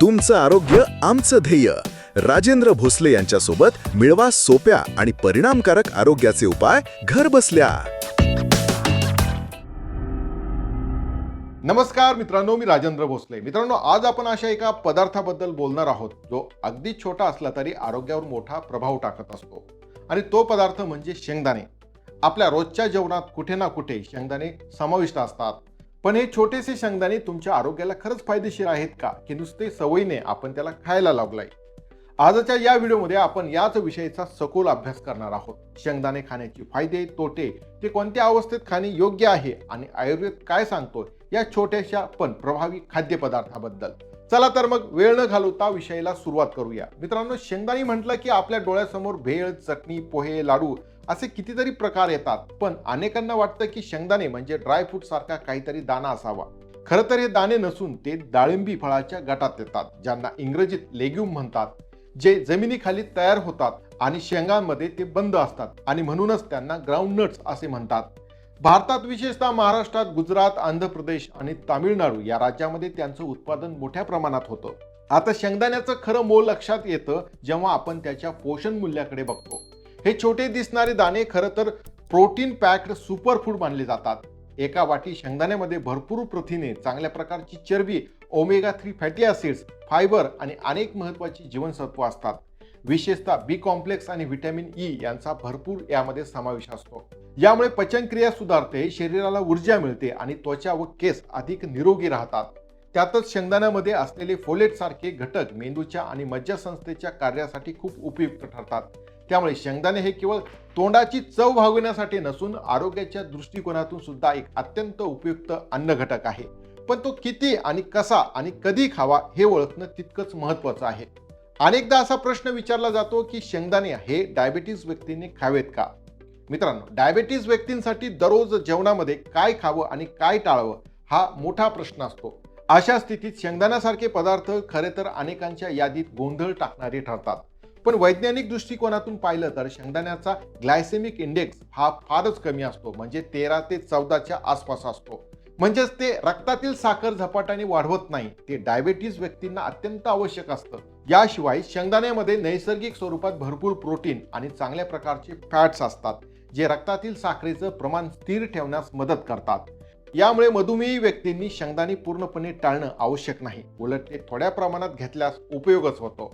तुमचं आरोग्य आमचं ध्येय. राजेंद्र भोसले यांच्यासोबत मिळवा सोप्या आणि परिणामकारक आरोग्याचे उपाय घर बसल्या. नमस्कार मित्रांनो मी राजेंद्र भोसले. मित्रांनो आज आपण अशा एका पदार्थाबद्दल बोलणार आहोत जो अगदी छोटा असला तरी आरोग्यावर मोठा प्रभाव टाकत असतो. आणि तो पदार्थ म्हणजे शेंगदाणे. आपल्या रोजच्या जेवणात कुठे ना कुठे शेंगदाणे समाविष्ट असतात. पण हे छोटेसे शेंगदाणे तुमच्या आरोग्याला खरंच फायदेशीर आहेत का? की नुसते सवयीने आपण त्याला खायला लागलाय? आजच्या या व्हिडिओमध्ये आपण याच विषयाचा सखोल अभ्यास करणार आहोत. शेंगदाणे खाण्याचे फायदे तोटे ते कोणत्या अवस्थेत खाणे योग्य आहे आणि आयुर्वेद काय सांगतो या छोट्याशा पण प्रभावी खाद्यपदार्थाबद्दल. चला तर मग वेळ न घालवता विषयाला सुरुवात करूया. मित्रांनो शेंगदाणे म्हटलं की आपल्या डोळ्यासमोर भेळ चटणी पोहे लाडू असे कितीतरी प्रकार येतात. पण अनेकांना वाटतं की शेंगदाणे म्हणजे ड्रायफ्रूट सारखा काहीतरी दाना असावा. खरं तर हे दाणे नसून ते डाळिंबी फळाच्या गटात येतात ज्यांना इंग्रजीत लेग्युम म्हणतात जे जमिनीखाली तयार होतात आणि शेंगांमध्ये ते बंद असतात आणि म्हणूनच त्यांना ग्राउंड नट्स असे म्हणतात. भारतात विशेषतः महाराष्ट्रात गुजरात आंध्र प्रदेश आणि तामिळनाडू या राज्यामध्ये त्यांचं उत्पादन मोठ्या प्रमाणात होतं. आता शेंगदाण्याचं खरं मोल लक्षात येतं जेव्हा आपण त्याच्या पोषण मूल्याकडे बघतो. हे छोटे दिसणारे दाणे खरं तर प्रोटीन पॅक्ड सुपर फूड मानले जातात. एका वाटी शेंगदाण्यामध्ये भरपूर प्रथिने चांगल्या प्रकारची चरबी omega three fatty acids fibre आणि अनेक महत्वाची जीवनसत्व असतात. विशेषतः बी कॉम्प्लेक्स आणि व्हिटॅमिन ई e यांचा भरपूर यामध्ये समावेश असतो. यामुळे पचनक्रिया सुधारते शरीराला ऊर्जा मिळते आणि त्वचा व केस अधिक निरोगी राहतात. त्यातच शेंगदाण्यामध्ये असलेले फोलेट सारखे घटक मेंदूच्या आणि मज्जासंस्थेच्या कार्यासाठी खूप उपयुक्त ठरतात. त्यामुळे शेंगदाणे हे केवळ तोंडाची चव भागविण्यासाठी नसून आरोग्याच्या दृष्टिकोनातून सुद्धा एक अत्यंत उपयुक्त अन्न घटक आहे. पण तो किती आणि कसा आणि कधी खावा हे ओळखणं तितकंच महत्वाचं आहे. अनेकदा असा प्रश्न विचारला जातो की शेंगदाणे हे डायबेटीज व्यक्तीने खावेत का? मित्रांनो डायबेटीज व्यक्तींसाठी दररोज जेवणामध्ये काय खावं आणि काय टाळावं हा मोठा प्रश्न असतो. अशा स्थितीत शेंगदाण्यासारखे पदार्थ खरे तर अनेकांच्या यादीत गोंधळ टाकणारे ठरतात. पण वैज्ञानिक दृष्टिकोनातून पाहिलं तर शेंगदाण्याचा ग्लायसेमिक इंडेक्स हा फारच कमी असतो म्हणजे तेरा ते चौदाच्या आसपास असतो. म्हणजेच ते रक्तातील साखर झपाट्याने वाढवत नाही. ते डायबेटीस व्यक्तींना अत्यंत आवश्यक असतं. याशिवाय शेंगदाण्यामध्ये नैसर्गिक स्वरूपात भरपूर प्रोटीन आणि चांगल्या प्रकारचे फॅट्स असतात जे रक्तातील साखरेचं प्रमाण स्थिर ठेवण्यास मदत करतात. यामुळे मधुमेही व्यक्तींनी शेंगदाणे पूर्णपणे टाळणं आवश्यक नाही. उलट ते थोड्या प्रमाणात घेतल्यास उपयोगच होतो.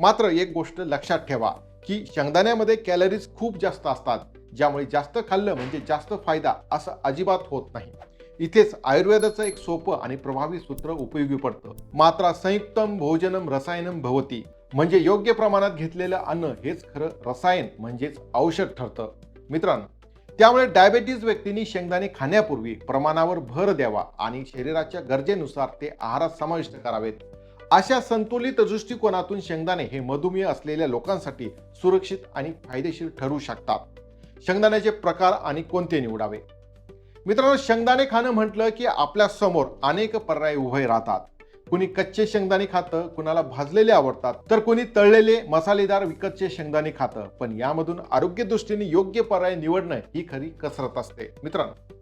मात्र एक गोष्ट लक्षात ठेवा की शेंगदाण्यामध्ये कॅलरीज खूप जास्त असतात ज्यामुळे जास्त खाल्लं म्हणजे जास्त फायदा असं अजिबात होत नाही. इथेच आयुर्वेदाचं एक सोपं आणि प्रभावी सूत्र उपयोगी पडतं. मात्र संयुक्तम भोजनम रसायनम भवती. म्हणजे योग्य प्रमाणात घेतलेलं अन्न हेच खरं रसायन म्हणजेच औषध ठरतं. मित्रांनो त्यामुळे डायबेटीस व्यक्तींनी शेंगदाणे खाण्यापूर्वी प्रमाणावर भर द्यावा आणि शरीराच्या गरजेनुसार ते आहारात समाविष्ट करावेत. अशा संतुलित दृष्टिकोनातून शेंगदाणे हे मधुमेह असलेल्या लोकांसाठी सुरक्षित आणि फायदेशीर ठरू शकतात. शेंगदाण्याचे प्रकार आणि कोणते निवडावे? मित्रांनो शेंगदाणे खाणं म्हटलं की आपल्यासमोर अनेक पर्याय उभे राहतात. कुणी कच्चे शेंगदाणे खातं कुणाला भाजलेले आवडतात तर कुणी तळलेले मसालेदार विकतचे शेंगदाणे खातं. पण यामधून आरोग्य दृष्टीने योग्य पर्याय निवडणं ही खरी कसरत असते. मित्रांनो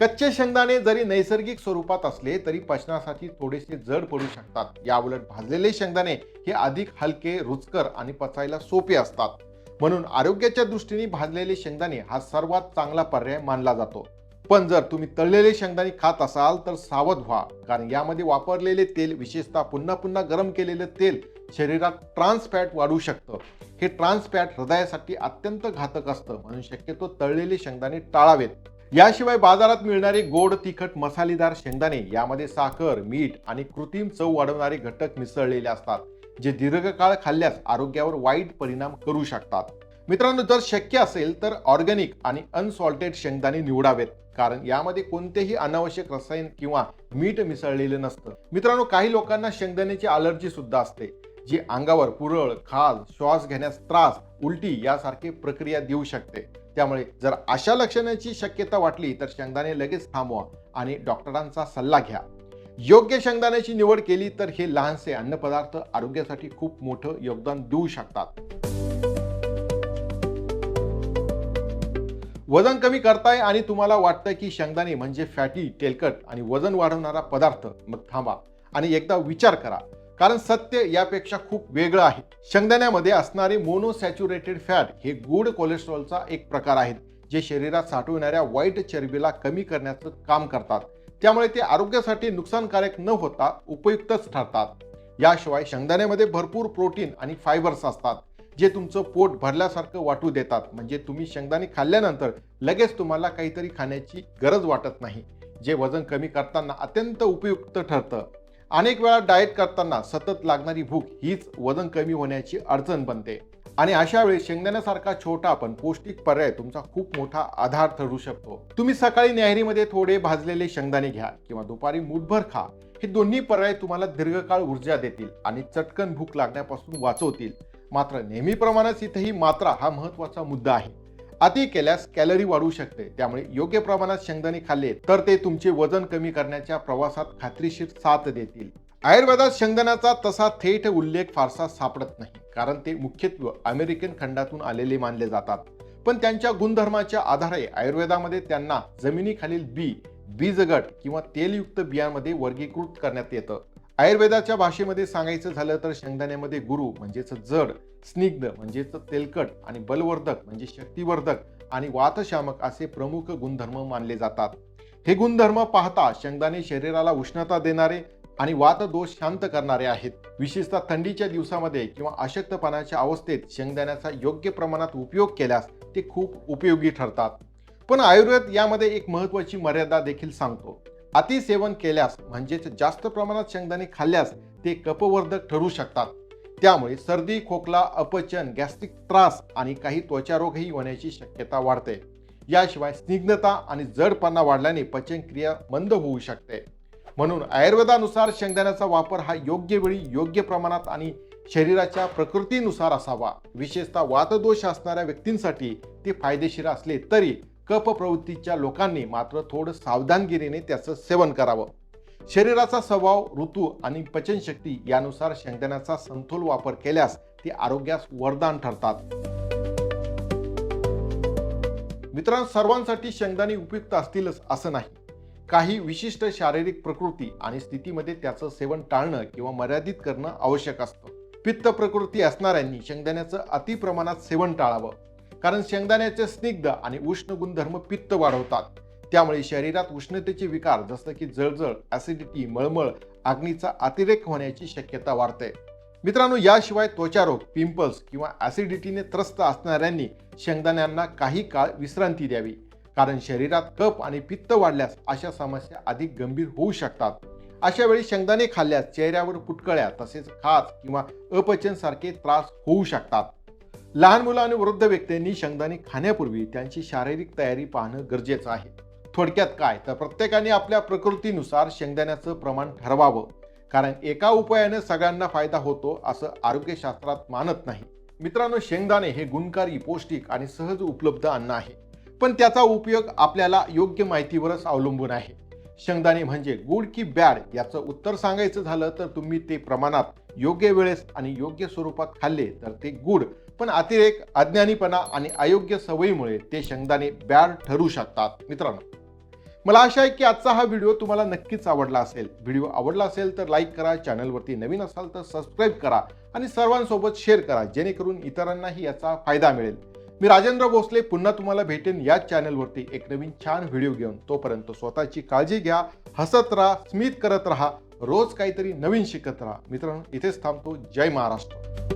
कच्चे शेंगदाणे जरी नैसर्गिक स्वरूपात असले तरी पचनासाठी थोडेसे जड पडू शकतात. याउलट भाजलेले शेंगदाणे हे अधिक हलके रुचकर आणि पचायला सोपे असतात. म्हणून आरोग्याच्या दृष्टीने भाजलेले शेंगदाणे हा सर्वात चांगला पर्याय मानला जातो. पण जर तुम्ही तळलेले शेंगदाणे खात असाल तर सावध व्हा. कारण यामध्ये वापरलेले तेल विशेषतः पुन्हा पुन्हा गरम केलेलं तेल शरीरात ट्रान्स फॅट वाढवू शकतं. हे ट्रान्स फॅट हृदयासाठी अत्यंत घातक असतं. म्हणून शक्यतो तळलेले शेंगदाणे टाळावेत. याशिवाय बाजारात मिळणारे गोड तिखट मसालेदार शेंगदाणे यामध्ये साखर मीठ आणि कृत्रिम चव वाढवणारे घटक मिसळलेले असतात जे दीर्घकाळ खाल्ल्यास आरोग्यावर वाईट परिणाम करू शकतात. मित्रांनो जर शक्य असेल तर ऑर्गॅनिक आणि अनसॉल्टेड शेंगदाणे निवडावेत. कारण यामध्ये कोणतेही अनावश्यक रसायन किंवा मीठ मिसळलेलं नसतं. मित्रांनो काही लोकांना शेंगदाण्याची अलर्जी सुद्धा असते जी अंगावर पुरळ खाज श्वास घेण्यास त्रास उलटी यासारखे प्रक्रिया देऊ शकते. त्यामुळे जर अशा लक्षणाची शक्यता वाटली तर शेंगदाणे लगेच थांबवा आणि डॉक्टरांचा सल्ला घ्या. योग्य शेंगदाण्याची निवड केली तर हे लहानसे अन्नपदार्थ आरोग्यासाठी खूप मोठं योगदान देऊ शकतात. वजन कमी करताय आणि तुम्हाला वाटतं की शेंगदाणे म्हणजे फॅटी तेलकट आणि वजन वाढवणारा पदार्थ. मग थांबा आणि एकदा विचार करा. कारण सत्य यापेक्षा खूप वेगळं आहे. शेंगदाण्यामध्ये असणारे मोनोसॅच्युरेटेड फॅट हे गुड कोलेस्ट्रॉलचा एक प्रकार आहेत जे शरीरात साठवणाऱ्या वाईट चरबीला कमी करण्याचं काम करतात. त्यामुळे ते आरोग्यासाठी नुकसानकारक न होता उपयुक्तच ठरतात. याशिवाय शेंगदाण्यामध्ये भरपूर प्रोटीन आणि फायबर्स असतात. जे तुमचं पोट भरल्यासारखं वाटू देतात. म्हणजे तुम्ही शेंगदाणे खाल्ल्यानंतर लगेच तुम्हाला काहीतरी खाण्याची गरज वाटत नाही. जे वजन कमी करताना अत्यंत उपयुक्त ठरतं. अनेक वेळा डाएट करताना सतत लागणारी भूक हीच वजन कमी होण्याची अडचण बनते. आणि अशा वेळी शेंगदाण्यासारखा छोटा पण पौष्टिक पर्याय तुमचा खूप मोठा आधार ठरू शकतो. तुम्ही सकाळी न्याहरीमध्ये थोडे भाजलेले शेंगदाणे घ्या किंवा दुपारी मुठभर खा. हे दोन्ही पर्याय तुम्हाला दीर्घकाळ ऊर्जा देतील आणि चटकन भूक लागण्यापासून वाचवतील. मात्र नेहमीप्रमाणेच इथेही मात्रा हा महत्त्वाचा मुद्दा आहे. अति केल्यास कॅलरी वाढू शकते त्यामुळे योग्य प्रमाणात शेंगदाणे खाल्ले तर ते तुमचे वजन कमी करण्याच्या प्रवासात खात्रीशीर साथ देतील. आयुर्वेदात शेंगदाण्याचा तसा थेट उल्लेख फारसा सापडत नाही कारण ते मुख्यत्वे अमेरिकन खंडातून आलेले मानले जातात. पण त्यांच्या गुणधर्माच्या आधारे आयुर्वेदामध्ये त्यांना जमिनीखालील बी बीजगट किंवा तेलयुक्त बियांमध्ये वर्गीकृत करण्यात येतं. आयुर्वेदाच्या भाषेमध्ये सांगायचं झालं तर शेंगदाण्यामध्ये गुरु म्हणजेच जड स्निग्ध म्हणजेच तेलकट आणि बलवर्धक म्हणजे शक्तिवर्धक आणि वातशामक असे प्रमुख गुणधर्म मानले जातात. हे गुणधर्म पाहता शेंगदाणे शरीराला उष्णता देणारे आणि वातदोष शांत करणारे आहेत. विशेषतः थंडीच्या दिवसामध्ये किंवा अशक्तपणाच्या अवस्थेत शेंगदाण्याचा योग्य प्रमाणात उपयोग केल्यास ते खूप उपयोगी ठरतात. पण आयुर्वेद यामध्ये एक महत्त्वाची मर्यादा देखील सांगतो. अतिसेवन केल्यास म्हणजेच जास्त प्रमाणात शेंगदाणे खाल्ल्यास ते कपवर्धक ठरू शकतात. त्यामुळे सर्दी खोकला अपचन गॅस्ट्रिक त्रास आणि काही त्वचारोगही होण्याची शक्यता वाढते. याशिवाय स्निग्धता आणि जडपणा वाढल्याने पचनक्रिया मंद होऊ शकते. म्हणून आयुर्वेदानुसार शेंगदाण्याचा वापर हा योग्य वेळी योग्य प्रमाणात आणि शरीराच्या प्रकृतीनुसार असावा. विशेषतः वातदोष असणाऱ्या व्यक्तींसाठी ते फायदेशीर असले तरी कप प्रवृत्तीच्या लोकांनी मात्र थोडं सावधानगिरीने त्याचं सेवन करावं. शरीराचा स्वभाव ऋतू आणि पचनशक्ती यानुसार शेंगदाण्याचा समतोल वापर केल्यास ते आरोग्यास वरदान ठरतात. मित्रांनो सर्वांसाठी शेंगदाणे उपयुक्त असतीलच असं नाही. काही विशिष्ट शारीरिक प्रकृती आणि स्थितीमध्ये त्याचं सेवन टाळणं किंवा मर्यादित करणं आवश्यक असतं. पित्त प्रकृती असणाऱ्यांनी शेंगदाण्याचं अतिप्रमाणात सेवन टाळावं. कारण शेंगदाण्याचे स्निग्ध आणि उष्ण गुणधर्म पित्त वाढवतात. त्यामुळे शरीरात उष्णतेचे विकार जसं की जळजळ ऍसिडिटी मळमळ अग्नीचा अतिरेक होण्याची शक्यता वाढते. मित्रांनो याशिवाय त्वचारोग पिंपल्स किंवा ऍसिडिटीने त्रस्त असणाऱ्यांनी शेंगदाण्यांना काही काळ विश्रांती द्यावी. कारण शरीरात कफ आणि पित्त वाढल्यास अशा समस्या अधिक गंभीर होऊ शकतात. अशा वेळी शेंगदाणे खाल्ल्यास चेहऱ्यावर पुटकळ्या तसेच खाज किंवा अपचन सारखे त्रास होऊ शकतात. लहान मुलं आणि वृद्ध व्यक्तींनी शेंगदाणे खाण्यापूर्वी त्यांची शारीरिक तयारी पाहणं गरजेचं आहे. थोडक्यात काय? तर प्रत्येकाने आपल्या प्रकृतीनुसार शेंगदाण्याचं प्रमाण ठरवावं. कारण एका उपायाने सगळ्यांना फायदा होतो असं आरोग्यशास्त्रात मानत नाही. मित्रांनो शेंगदाणे हे गुणकारी पौष्टिक आणि सहज उपलब्ध अन्न आहे. पण त्याचा उपयोग आपल्याला योग्य माहितीवरच अवलंबून आहे. शेंगदाणे म्हणजे गुड की बॅड याचं उत्तर सांगायचं झालं तर तुम्ही ते प्रमाणात योग्य वेळेस आणि योग्य स्वरूपात खाल्ले तर ते गुड. पण अतिरेक अज्ञानीपणा आणि अयोग्य सवयीमुळे ते शेंगदाणे बॅड ठरू शकतात मित्रांनो. मला आशा आहे की आजचा हा व्हिडिओ तुम्हाला नक्कीच आवडला असेल. व्हिडिओ आवडला असेल तर लाईक करा चॅनलवरती नवीन असाल तर सबस्क्राईब करा आणि सर्वांसोबत शेअर करा जेणेकरून इतरांनाही याचा फायदा मिळेल. मी राजेंद्र भोसले पुन्हा तुम्हाला भेटेन याच चॅनलवरती एक नवीन छान व्हिडिओ घेऊन. तोपर्यंत स्वतःची काळजी घ्या हसत राहा स्मित करत राहा रोज काहीतरी नवीन शिकत राहा. मित्रांनो इथेच थांबतो. जय महाराष्ट्र.